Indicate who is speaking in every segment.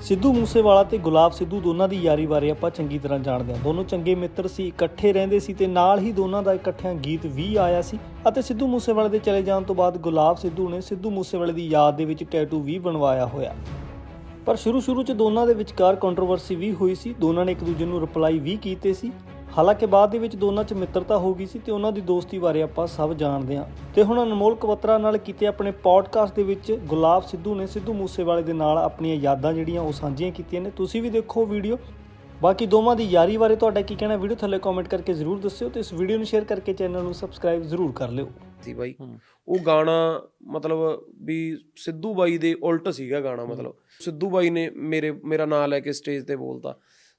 Speaker 1: ਸਿੱਧੂ ਮੂਸੇਵਾਲਾ ਤੇ ਗੁਲਾਬ ਸਿੱਧੂ ਦੋਨਾਂ ਦੀ ਯਾਰੀ ਬਾਰੇ ਆਪਾਂ ਚੰਗੀ ਤਰ੍ਹਾਂ ਜਾਣਦੇ ਹਾਂ। ਦੋਨੋਂ ਚੰਗੇ ਮਿੱਤਰ ਸੀ, ਇਕੱਠੇ ਰਹਿੰਦੇ ਸੀ ਤੇ ਨਾਲ ਹੀ ਦੋਨਾਂ ਦਾ ਇਕੱਠਿਆਂ ਗੀਤ ਵੀ ਆਇਆ ਸੀ ਅਤੇ ਸਿੱਧੂ ਮੂਸੇਵਾਲੇ ਦੇ ਚਲੇ ਜਾਣ ਤੋਂ ਬਾਅਦ ਗੁਲਾਬ ਸਿੱਧੂ ਨੇ ਸਿੱਧੂ ਮੂਸੇਵਾਲੇ ਦੀ ਯਾਦ ਦੇ ਵਿੱਚ ਟੈਟੂ ਵੀ ਬਣਵਾਇਆ ਹੋਇਆ। ਪਰ ਸ਼ੁਰੂ ਸ਼ੁਰੂ 'ਚ ਦੋਨਾਂ ਦੇ ਵਿਚਕਾਰ ਕੰਟਰੋਵਰਸੀ ਵੀ ਹੋਈ ਸੀ। ਦੋਨਾਂ ਨੇ ਇੱਕ ਦੂਜੇ ਨੂੰ ਰਿਪਲਾਈ ਵੀ ਕੀਤੇ ਸੀ। ਹਾਲਾਂਕਿ ਬਾਅਦ ਦੇ ਵਿੱਚ ਦੋਨਾਂ 'ਚ ਮਿੱਤਰਤਾ ਹੋ ਗਈ ਸੀ ਤੇ ਉਹਨਾਂ ਦੀ ਦੋਸਤੀ ਬਾਰੇ ਆਪਾਂ ਸਭ ਜਾਣਦੇ ਹਾਂ। ਤੇ ਹੁਣ ਅਨਮੋਲ ਕਵਤਰਾ ਨਾਲ ਕੀਤੇ ਆਪਣੇ ਪੋਡਕਾਸਟ ਦੇ ਵਿੱਚ ਗੁਲਾਬ ਸਿੱਧੂ ਨੇ ਸਿੱਧੂ ਮੂਸੇਵਾਲੇ ਦੇ ਨਾਲ ਆਪਣੀਆਂ ਯਾਦਾਂ ਜਿਹੜੀਆਂ ਉਹ ਸਾਂਝੀਆਂ ਕੀਤੀਆਂ ਨੇ। ਤੁਸੀਂ ਵੀ ਦੇਖੋ ਵੀਡੀਓ। ਬਾਕੀ ਦੋਵਾਂ ਦੀ ਯਾਰੀ ਬਾਰੇ ਤੁਹਾਡਾ ਕੀ ਕਹਿਣਾ ਵੀਡੀਓ ਥੱਲੇ ਕਮੈਂਟ ਕਰਕੇ ਜ਼ਰੂਰ ਦੱਸਿਓ ਤੇ ਇਸ ਵੀਡੀਓ ਨੂੰ ਸ਼ੇਅਰ ਕਰਕੇ ਚੈਨਲ ਨੂੰ ਸਬਸਕ੍ਰਾਈਬ ਜ਼ਰੂਰ ਕਰ ਲਿਓ।
Speaker 2: ਸੀ ਬਾਈ। ਉਹ ਗਾਣਾ ਮਤਲਬ ਵੀ ਸਿੱਧੂ ਬਾਈ ਦੇ ਉਲਟ ਸੀਗਾ ਗਾਣਾ ਮਤਲਬ। ਸਿੱਧੂ ਬਾਈ ਨੇ ਮੇਰੇ ਮੇਰਾ ਨਾਮ ਲੈ ਕੇ ਸਟੇਜ ਤੇ ਬੋਲਤਾ।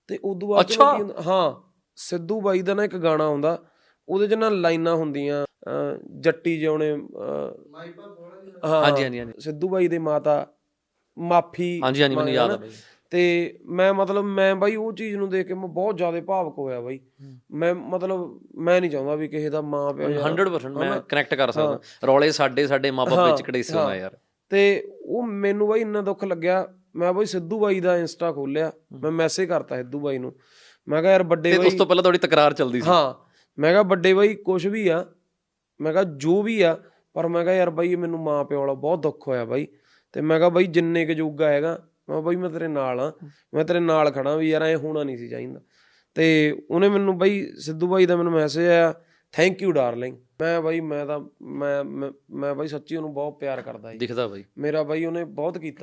Speaker 2: ਤੇ ਉਦੋਂ ਬਾਅਦ ਹਾਂ। ਸਿੱਧੂ ਬਾਈ ਦਾ ਨਾ ਇੱਕ ਗਾਣਾ ਆਉਂਦਾ ਉਹਦੇ ਚ ਨਾ ਲਾਈਨਾਂ ਹੁੰਦੀਆਂ ਜੱਟੀ ਜਿਉਣੇ
Speaker 3: ਹਾਂਜੀ ਹਾਂਜੀ ਹਾਂਜੀ।
Speaker 2: ਸਿੱਧੂ ਬਾਈ ਦੇ ਮਾਤਾ ਮਾਫੀ
Speaker 3: ਹਾਂਜੀ ਹਾਂਜੀ ਮੈਨੂੰ ਯਾਦ ਆ ਬਾਈ।
Speaker 2: ਤੇ ਮੈਂ ਮਤਲਬ ਮੈਂ ਬਾਈ ਉਹ ਚੀਜ਼ ਨੂੰ ਦੇਖ ਕੇ ਮੈਂ ਬਹੁਤ ਜ਼ਿਆਦਾ ਭਾਵਕ ਹੋਇਆ ਬਾਈ। ਮੈਂ ਮਤਲਬ ਮੈਂ ਨਹੀਂ ਚਾਹੁੰਦਾ ਵੀ ਕਿਸੇ ਦਾ ਮਾਂ ਪਿਓ ਯਾਰ-
Speaker 3: 100% ਮੈਂ? ਕਨੈਕਟ ਕਰ ਸਕਦਾ। ਰੌਲੇ ਸਾਡੇ ਸਾਡੇ ਮਾਪੇ ਵਿੱਚ ਕੜੇਸੇ। ਹੋਣਾ ਯਾਰ।
Speaker 2: ਤੇ ਉਹ ਮੈਨੂੰ ਬਾਈ ਇੰਨਾ ਦੁੱਖ ਲੱਗਿਆ ਮੈਂ ਬਾਈ ਸਿੱਧੂ ਬਾਈ ਦਾ ਇੰਸਟਾ ਖੋਲਿਆ ਮੈਂ ਮੈਸੇਜ ਕਰਤਾ ਸਿੱਧੂ ਬਾਈ ਨੂੰ। ਮੈਂ ਕਿਹਾ ਯਾਰ ਵੱਡੇ
Speaker 3: ਤੇ
Speaker 2: ਬਾਈ
Speaker 3: ਉਸ ਤੋਂ ਪਹਿਲਾਂ ਤੁਹਾਡੀ ਤਕਰਾਰ ਚੱਲਦੀ ਸੀ।
Speaker 2: ਹਾਂ ਮੈਂ ਕਿਹਾ ਵੱਡੇ ਬਾਈ ਕੁਝ ਵੀ ਆ ਮੈਂ ਕਿਹਾ ਜੋ ਵੀ ਆ ਪਰ ਮੈਂ ਕਿਹਾ ਯਾਰ ਬਾਈ ਮੈਨੂੰ ਮਾਂ ਪਿਓ ਵਾਲਾ ਬਹੁਤ ਦੁੱਖ ਹੋਇਆ ਬਾਈ। ਤੇ ਮੈਂ ਕਿਹਾ ਬਾਈ ਜਿੰਨੇ ਕੁ ਜੋਗਾ ਹੈਗਾ ਮੈਂ ਬਾਈ ਮੈਂ ਤੇਰੇ ਨਾਲ ਆ ਮੈਂ ਤੇਰੇ ਨਾਲ ਖੜਾ ਵੀ ਯਾਰ ਐ ਹੋਣਾ ਨਹੀਂ ਸੀ ਚਾਹੀਦਾ। ਤੇ ਉਹਨੇ ਮੈਨੂੰ ਬਾਈ ਸਿੱਧੂ ਬਾਈ ਦਾ ਮੈਨੂੰ ਮੈਸੇਜ ਆਇਆ ਥੈਂਕ ਯੂ ਡਾਰਲਿੰਗ ਮੈਂ ਬਾਈ ਮੈਂ ਤਾਂ ਮੈਂ ਮੈਂ- ਮੈਂ ਬਾਈ ਸੱਚੀ ਉਹਨੂੰ ਬਹੁਤ ਪਿਆਰ ਕਰਦਾ ਜੀ।
Speaker 3: ਦਿਖਦਾ ਬਾਈ।
Speaker 2: ਮੇਰਾ ਬਾਈ ਉਹਨੇ ਬਹੁਤ ਕੀਤਾ।